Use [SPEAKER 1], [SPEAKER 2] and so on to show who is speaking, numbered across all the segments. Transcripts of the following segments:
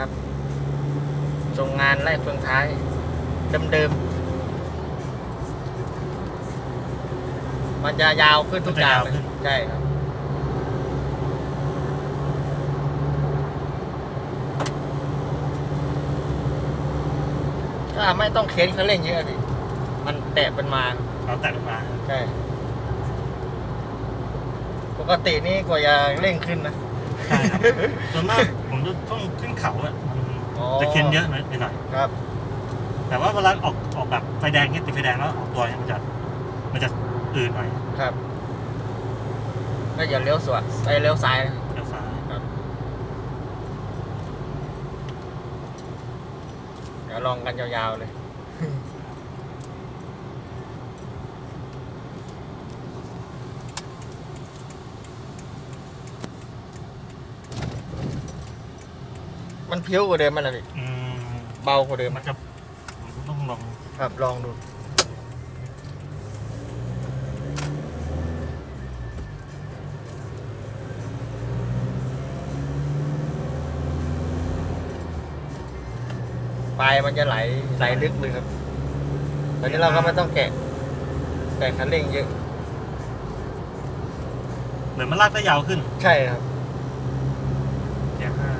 [SPEAKER 1] ครับทรงงานไล่เฟืองท้ายเดิมๆมันจะยาวขึ้นทุกอย่างเลยใช่ครับถ้าไม่ต้องเค้นเขาเร่งเยอะดิมันแตะเป็นมา
[SPEAKER 2] เราแต่งมา
[SPEAKER 1] ใช่ปกตินี่กว่าจะเร่งขึ้นนะ
[SPEAKER 2] ใช่ครับส่วนมากผมจะต้องขึ้นเขาอะมัน
[SPEAKER 1] อ๋อ
[SPEAKER 2] จะเค้นเยอะหน่อยไปหน่อย
[SPEAKER 1] ครับ
[SPEAKER 2] แต่ว่าเวลาออกออกแบบไฟแดงเนี่ยติดไฟแดงแล้วออกตัวเนี่ยมันจะมันจะอื่นหน่อย
[SPEAKER 1] ครับก็อย่าเลี้ยวสวนไปเลี้ยวซ้ายนะ
[SPEAKER 2] เดี๋ยวซ้าย
[SPEAKER 1] ครับเดี๋ยวลองกันยาวๆเลย มันเพี้ยวกว่าเดิมมันเลย
[SPEAKER 2] อืม
[SPEAKER 1] เบากว่าเดิม
[SPEAKER 2] มันจะผมต้องลอง
[SPEAKER 1] ครับลองดู ปลายมันจะไหลไหลลึกเลยครับ ตอนนี้เราก็ไม่ต้องแกะแต่คันเร่งเยอะ
[SPEAKER 2] เหมือนมันลากได้ยาวขึ้น
[SPEAKER 1] ใช่ครับ
[SPEAKER 2] เดี๋ยวห้า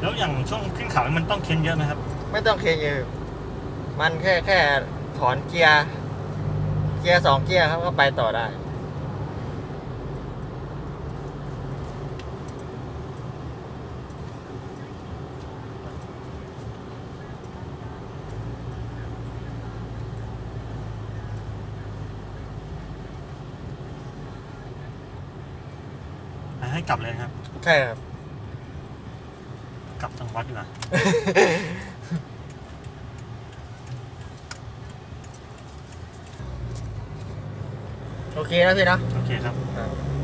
[SPEAKER 2] แล้ว อย่างช่วงขึ้นเขามันต้องเค้นเยอะไหมครับ
[SPEAKER 1] ไม่ต้องเคเยอะมันแค่แค่ถอนเกียร์ เกียร์สองเกียร์ครับก็ไปต่อได้
[SPEAKER 2] ให้กลับเลยครับ
[SPEAKER 1] ใช่ครับ
[SPEAKER 2] กลับทางวัดดีกว่า
[SPEAKER 1] โอเคนะพี่เนาะ
[SPEAKER 2] โอเคครับ
[SPEAKER 1] ครับ